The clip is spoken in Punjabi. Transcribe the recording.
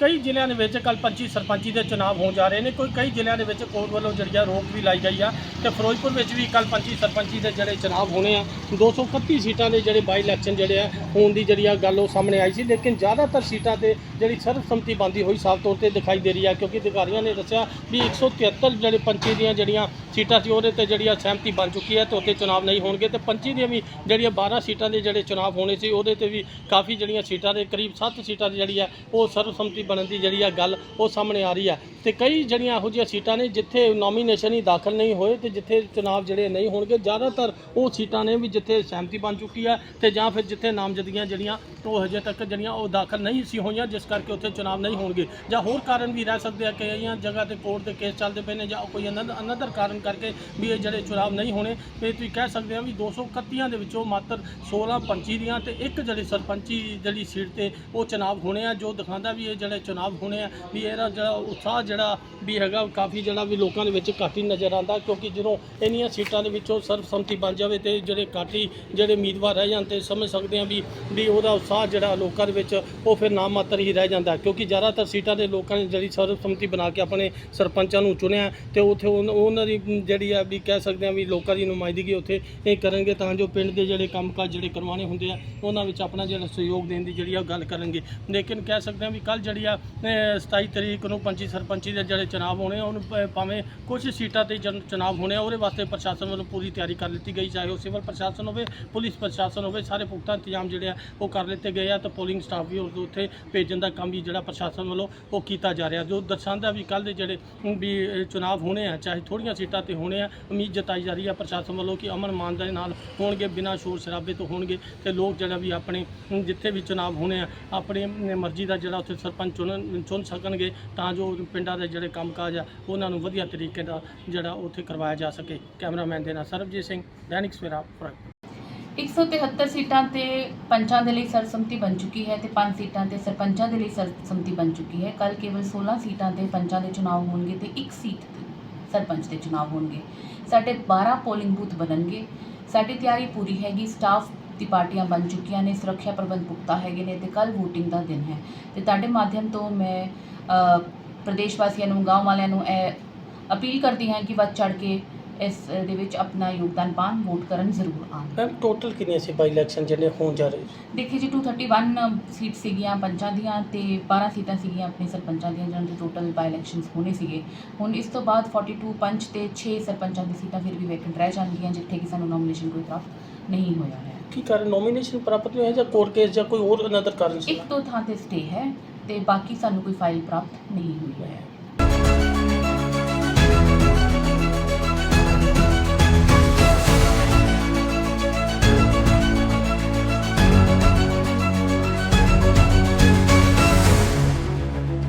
ਕਈ ਜ਼ਿਲ੍ਹਿਆਂ ਦੇ ਵਿੱਚ ਕੱਲ 25 ਸਰਪੰਚੀ ਦੇ ਚੁਣਾਵ ਹੋਣ ਜਾ ਰਹੇ ਨੇ। ਕੋਈ ਕਈ ਜ਼ਿਲ੍ਹਿਆਂ ਦੇ ਵਿੱਚ ਕੋਰਟ ਵੱਲੋਂ ਜਿਹੜੀ ਆ ਰੋਕ ਵੀ ਲਾਈ ਗਈ ਆ ਤੇ ਫਿਰੋਜ਼ਪੁਰ ਵਿੱਚ ਵੀ ਕੱਲ 25 ਸਰਪੰਚੀ ਦੇ ਜਿਹੜੇ ਚੁਣਾਵ ਹੋਣੇ ਆ 231 ਸੀਟਾਂ ਦੇ ਜਿਹੜੇ ਬਾਈ ਇਲੈਕਸ਼ਨ ਜਿਹੜੇ ਆ, ਹੋਣ ਦੀ ਜਿਹੜੀ ਆ ਗੱਲ ਉਹ ਸਾਹਮਣੇ ਆਈ ਸੀ। ਲੇਕਿਨ ਜ਼ਿਆਦਾਤਰ ਸੀਟਾਂ ਤੇ ਜਿਹੜੀ ਸਰਬਸੰਮਤੀ ਬੰਦੀ ਹੋਈ ਸਾਫ਼ ਤੌਰ ਤੇ ਦਿਖਾਈ ਦੇ ਰਹੀ ਆ, ਕਿਉਂਕਿ ਅਧਿਕਾਰੀਆਂ ਨੇ ਦੱਸਿਆ ਵੀ 173 ਜਿਹੜੇ ਪੰਚੀ ਦੀਆਂ ਜਿਹੜੀਆਂ ਸੀਟਾਂ ਸੀ, ਉਹਦੇ ਤੇ ਜਿਹੜੀ ਆ ਸਹਿਮਤੀ ਬਣ ਚੁੱਕੀ ਹੈ ਤੇ ਉੱਥੇ ਚੁਣਾਵ ਨਹੀਂ ਹੋਣਗੇ। ਤੇ ਪੰਚੀ ਦੀਆਂ ਵੀ ਜਿਹੜੀਆਂ 12 ਸੀਟਾਂ ਦੇ ਜਿਹੜੇ ਚੁਣਾਵ ਹੋਣੇ ਸੀ, ਉਹਦੇ ਤੇ ਵੀ ਕਾਫੀ ਜਿਹੜੀਆਂ ਸੀਟਾਂ ਦੇ ਕਰੀਬ 7 ਸੀਟਾਂ ਦੀ ਜਿਹੜੀ ਆ, ਉਹ ਸਰਬਸੰਮਤੀ ਬਣਨ ਦੀ ਜਿਹੜੀ ਆ ਗੱਲ ਉਹ ਸਾਹਮਣੇ ਆ ਰਹੀ ਆ। ਤੇ ਕਈ ਜਿਹੜੀਆਂ ਇਹੋ ਜਿਹੀਆਂ ਸੀਟਾਂ ਨੇ ਜਿੱਥੇ ਨੋਮੀਨੇਸ਼ਨ ਹੀ ਦਾਖਲ ਨਹੀਂ ਹੋਏ ਤੇ ਜਿੱਥੇ ਚੁਣਾਵ ਜਿਹੜੇ ਨਹੀਂ ਹੋਣਗੇ, ਜ਼ਿਆਦਾਤਰ ਉਹ ਸੀਟਾਂ ਨੇ ਵੀ ਜਿੱਥੇ ਸਹਿਮਤੀ ਬਣ ਚੁੱਕੀ ਹੈ ਤੇ ਜਾਂ ਫਿਰ ਜਿੱਥੇ ਨਾਮਜ਼ਦਗੀਆਂ ਜਿਹੜੀਆਂ ਉਹ ਹਜੇ ਤੱਕ ਜਿਹੜੀਆਂ ਉਹ ਦਾਖਲ ਨਹੀਂ ਸੀ ਹੋਈਆਂ, ਜਿਸ ਕਰਕੇ ਉੱਥੇ ਚੁਣਾਵ ਨਹੀਂ ਹੋਣਗੇ। ਜਾਂ ਹੋਰ ਕਾਰਨ ਵੀ ਰਹਿ ਸਕਦੇ ਆ ਕਿ ਇਹ ਜਗ੍ਹਾ ਤੇ ਕੋਰਟ ਦੇ ਕੇਸ ਚੱਲਦੇ ਪਏ ਨੇ ਜਾਂ ਕੋਈ ਅਨਦਰ ਕਾਰਨ ਕਰਕੇ ਵੀ ਇਹ ਜਿਹੜੇ ਚੁਣਾਵ ਨਹੀਂ ਹੋਣੇ, ਤੇ ਤੁਸੀਂ ਕਹਿ ਸਕਦੇ ਆ ਵੀ 231 ਦੇ ਵਿੱਚੋਂ ਮਾਤਰ 16 ਪੰਚੀ ਦੀਆਂ ਤੇ ਇੱਕ ਜਿਹੜੀ ਸਰਪੰਚੀ ਜਿਹੜੀ ਸੀਟ ਤੇ ਉਹ ਚੁਣਾਵ ਹੋਣੇ ਆ, ਜੋ ਦਿਖਾਉਂਦਾ ਵੀ ਇਹ ਜਿਹੜੇ ਚੁਣਾਵ ਹੋਣੇ ਆ, ਵੀ ਇਹਦਾ ਜਿਹੜਾ ਉਤਸ਼ਾਹ ਜਿਹੜਾ ਵੀ ਹੈਗਾ, ਕਾਫੀ ਜਿਹੜਾ ਵੀ ਲੋਕਾਂ ਦੇ ਵਿੱਚ ਘੱਟ ਹੀ ਨਜ਼ਰ ਆਉਂਦਾ, ਕਿਉਂਕਿ ਜਦੋਂ ਇੰਨੀਆਂ ਸੀਟਾਂ ਦੇ ਵਿੱਚੋਂ ਸਰਬਸੰਮਤੀ ਬਣ ਜਾਵੇ ਤੇ ਜਿਹੜੇ ਘੱਟ ਹੀ ਜਿਹੜੇ ਉਮੀਦਵਾਰ ਰਹਿ ਜਾਣ ਤੇ ਸਮਝ ਸਕਦੇ ਆ ਵੀ ਵੀ ਉਹਦਾ ਉਤਸ਼ਾਹ ਜਿਹੜਾ ਲੋਕਾਂ ਦੇ ਵਿੱਚ, ਉਹ ਫਿਰ ਨਾਮ ਮਾਤਰ ਹੀ ਰਹਿ ਜਾਂਦਾ। ਕਿਉਂਕਿ ਜ਼ਿਆਦਾਤਰ ਸੀਟਾਂ ਦੇ ਲੋਕਾਂ ਨੇ ਜਿਹੜੀ ਸਰਬਸੰਮਤੀ ਬਣਾ ਕੇ ਆਪਣੇ ਸਰਪੰਚਾਂ ਨੂੰ ਚੁਣਿਆ ਤੇ ਉੱਥੇ ਉਨ- ਉਹਨਾਂ ਦੀ ਜਿਹੜੀ ਆ ਵੀ ਕਹਿ ਸਕਦੇ ਆ ਵੀ ਲੋਕਾਂ ਦੀ ਨੁਮਾਇੰਦਗੀ ਉੱਥੇ ਇਹ ਕਰਨਗੇ ਤਾਂ ਜੋ ਪਿੰਡ ਦੇ ਜਿਹੜੇ ਕੰਮਕਾਜ ਜਿਹੜੇ ਕਰਵਾਉਣੇ ਹੁੰਦੇ ਆ, ਉਹਨਾਂ ਵਿੱਚ ਆਪਣਾ ਜਿਹੜਾ ਸਹਿਯੋਗ ਦੇਣ ਦੀ ਜਿਹੜੀ ਆ ਉਹ ਗੱਲ ਕਰਨਗੇ। ਲੇਕਿਨ ਕਹਿ ਸਕਦੇ ਆ ਵੀ ਕੱਲ ਜਿਹੜੀ ਆ ਅਹ 27 ਤਰੀਕ ਨੂੰ ਪੰਚੀ ਸਰਪੰਚੀ ਦੇ ਜਿਹੜੇ ਚੁਣਾਵ ਹੋਣੇ ਆ, ਉਹਨੂੰ ਭ- ਭਾਵੇਂ ਕੁਝ ਸੀਟਾਂ ਤੇ ਜਨ- ਚੁਣਾਵ ਹੋਣੇ ਆ, ਉਹਦੇ ਵਾਸਤੇ ਪ੍ਰਸ਼ਾਸਨ ਵੱਲੋਂ ਪੂਰੀ ਤਿਆਰੀ ਕਰ ਲਿੱਤੀ ਗਈ, ਚਾਹੇ ਉਹ ਸਿਵਲ ਪ੍ਰਸ਼ਾਸਨ ਹੋਵੇ, ਪੁਲਿਸ ਪ੍ਰਸ਼ਾਸਨ ਹੋਵੇ, ਸਾਰੇ ਪੁਖਤਾ ਇੰਤਜ਼ਾਮ ਜਿਹੜੇ ਆ, ਉਹ ਕਰ ਲਿੱਤੇ ਗਏ ਆ, ਤੇ ਪੋਲਿੰਗ ਸਟਾਫ ਵੀ ਉਸ ਉੱਥੇ ਭੇਜਣ ਦਾ ਕੰਮ ਵੀ ਜਿਹੜਾ ਪ੍ਰਸ਼ਾਸਨ ਵੱਲੋਂ ਉਹ ਕੀਤਾ ਜਾ ਰਿਹਾ। ਜੋ ਦਰਸਾਉਂਦਾ ਵੀ ਕੱਲ ਦੇ ਜਿਹੜੇ ਵੀ ਇਹ ਚੁਣਾਵ ਹੋਣੇ ਆ, ਚਾਹੇ ਥੋੜੀਆਂ ਸੀਟਾਂ ਤੇ ਹੋਣੇ ਆ, ਉਮੀਦ ਜਤਾਈ ਜਾ ਰਹੀ ਆ ਪ੍ਰਸ਼ਾਸਨ ਵੱਲੋਂ ਕਿ ਅਮਨ ਇਮਾਨਦਾਰੀ ਨਾਲ ਹੋਣਗੇ, ਬਿਨਾਂ ਸ਼ੋਰ ਸ਼ਰਾਬੇ ਤੋਂ ਹੋਣਗੇ, ਤੇ ਲੋਕ ਜਿਹੜਾ ਵੀ ਆਪਣੇ ਜਿੱਥੇ ਵੀ ਚੁਣਾਵ ਹੋਣੇ ਆ, ਆਪਣੀ ਮਰਜ਼ੀ ਦਾ ਜਿਹੜਾ ਉੱਥੇ ਸਰਪੰਚ ਚੁਣਨ, ਚੁਣ ਸਕਣਗੇ, ਤਾਂ ਜੋ ਪਿੰਡਾਂ ਦੇ ਜਿਹੜੇ ਕੰਮ ਕੰਮਕਾਜ ਆ, ਉਹਨਾਂ ਨੂੰ ਵਧੀਆ ਤਰੀਕੇ ਦਾ ਜਿਹੜਾ ਉੱਥੇ ਕਰਵਾਇਆ ਜਾ ਸਕੇ। ਕੈਮਰਾਮੈਨ ਦੇ ਨਾਲ ਸਰਬਜੀਤ ਸਿੰਘ, ਦੈਨਿਕ ਸਵੇਰਾ ਫ਼ਰਕ 173 ਸੀਟਾਂ ਤੇ ਪੰਚਾਂ ਦੇ ਲਈ ਸਰਸੰਮਤੀ ਬਣ ਚੁੱਕੀ ਹੈ ਤੇ ਪੰਜ ਸੀਟਾਂ ਤੇ ਸਰਪੰਚਾਂ ਦੇ ਲਈ ਸਰਸੰਮਤੀ ਬਣ ਚੁੱਕੀ ਹੈ। ਕੱਲ ਕੇਵਲ 16 ਸੀਟਾਂ ਤੇ ਪੰਚਾਂ ਦੇ ਚੁਣਾਵ ਹੋਣਗੇ ਤੇ ਇੱਕ ਸੀਟ ਤੇ ਸਰਪੰਚ ਦੇ ਚੁਣਾਵ ਹੋਣਗੇ। ਸਾਡੇ 12 ਪੋਲਿੰਗ ਬੂਥ ਬਣਨਗੇ। ਸਾਡੀ ਤਿਆਰੀ ਪੂਰੀ ਹੈਗੀ ਸਟਾਫ ਦੀ ਪਾਰਟੀਆਂ ਬਣ ਚੁੱਕੀਆਂ ਨੇ, ਸੁਰੱਖਿਆ ਪ੍ਰਬੰਧ ਪੁਖਤਾ ਹੈਗੇ ਨੇ ਤੇ ਕੱਲ VOTING ਦਾ ਦਿਨ ਹੈ। ਤੇ ਤੁਹਾਡੇ ਮਾਧਿਅਮ ਤੋਂ ਮੈਂ ਪ੍ਰਦੇਸ਼ ਵਾਸੀਆਂ ਨੂੰ ਗਾਂਵ ਵਾਲਿਆਂ ਨੂੰ ਇਹ ਅਪੀਲ ਕਰਦੀ ਹਾਂ ਕਿ ਵੱਧ ਚੜ ਕੇ ਇਸ ਦੇ ਵਿੱਚ ਆਪਣਾ ਯੋਗਦਾਨ ਪਾਉਣ ਵੋਟ ਕਰਨ ਜ਼ਰੂਰ ਆਉਣ। ਮੈਮ ਟੋਟਲ ਕਿੰਨੀਆਂ ਸੀ ਬਾਈ ਇਲੈਕਸ਼ਨ ਜਿਹੜੇ ਹੋਣ ਜਾ ਰਹੇ? ਦੇਖੀ ਜੀ 231 ਸੀਟ ਸੀਗੀਆਂ ਪੰਚਾਂ ਦੀਆਂ ਤੇ 12 ਸੀਟਾਂ ਸੀਗੀਆਂ ਆਪਣੇ ਸਰਪੰਚਾਂ ਦੀਆਂ ਜਿਹਨਾਂ ਦੇ ਟੋਟਲ ਬਾਈ ਇਲੈਕਸ਼ਨਸ ਹੋਣੇ ਸੀਗੇ। ਹੁਣ ਇਸ ਤੋਂ ਬਾਅਦ 42 ਪੰਚ ਤੇ 6 ਸਰਪੰਚਾਂ ਦੀ ਸੀਟਾਂ ਫਿਰ ਵੀ ਵੈਕੈਂਟ ਰਹਿ ਜਾਣਗੀਆਂ ਜਿੱਥੇ ਕਿ ਸਾਨੂੰ ਨੋਮੀਨੇਸ਼ਨ ਕੋਈ ਪ੍ਰਾਪਤ ਨਹੀਂ ਹੋਇਆ ਹੈ ਕੀ ਕਾਰਨ? ਨੋਮੀਨੇਸ਼ਨ ਪ੍ਰਾਪਤ ਨਹੀਂ ਹੋਇਆ ਜਾਂ ਕੋਰਟ ਕੇਸ ਜਾਂ ਕੋਈ ਹੋਰ ਅਨਦਰ ਕਾਰਨ ਸੀ? ਇੱਕ ਦੋ ਥਾਂ ਤੇ ਸਟੇ ਹੈ। ਤੇ ਬਾਕੀ ਸਾਨੂੰ ਕੋਈ ਫਾਈਲ ਪ੍ਰਾਪਤ ਨਹੀਂ ਹੋਈ ਹੈ।